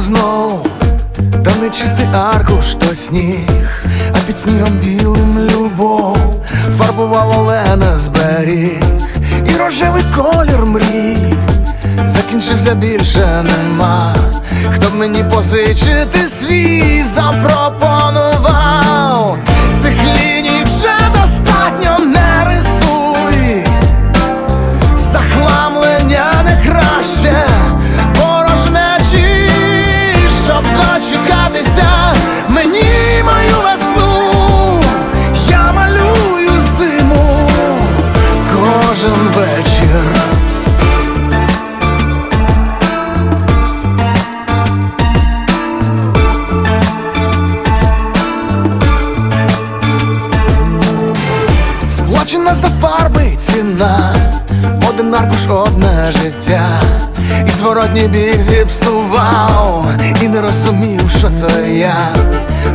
зранку знов, Там не аркуш, то сніг, а під снігом білим любов. Фарбував Олена з беріг, і рожевий колір мрій, закінчився більше нема. Хто б мені позичити свій запропонував Сплачена за фарби ціна, один аркуш одне життя, і зворотній біг зіпсував, і не розумів, що то я.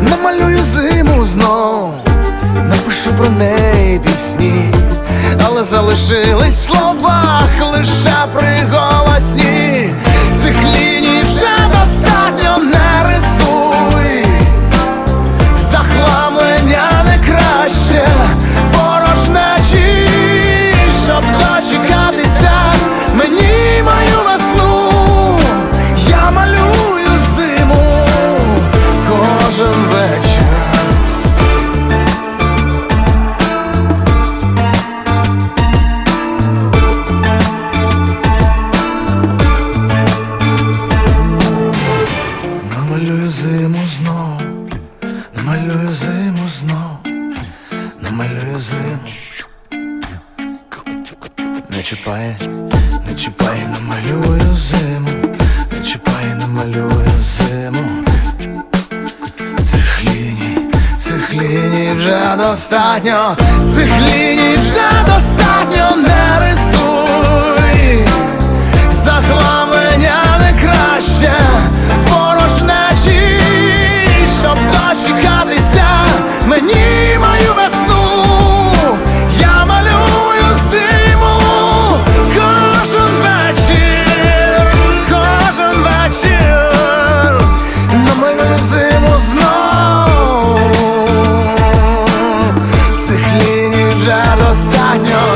Намалюю зиму знов, напишу про неї пісні, але залишились в словах лише зиму знов, намалюю зиму знов, намалюю зиму. Не чіпай, не чіпай, намалюю зиму, не чіпай, намалюю зиму. Цих ліній, цих ліній вже достатньо, цих ліній вже достатньо, не кохання.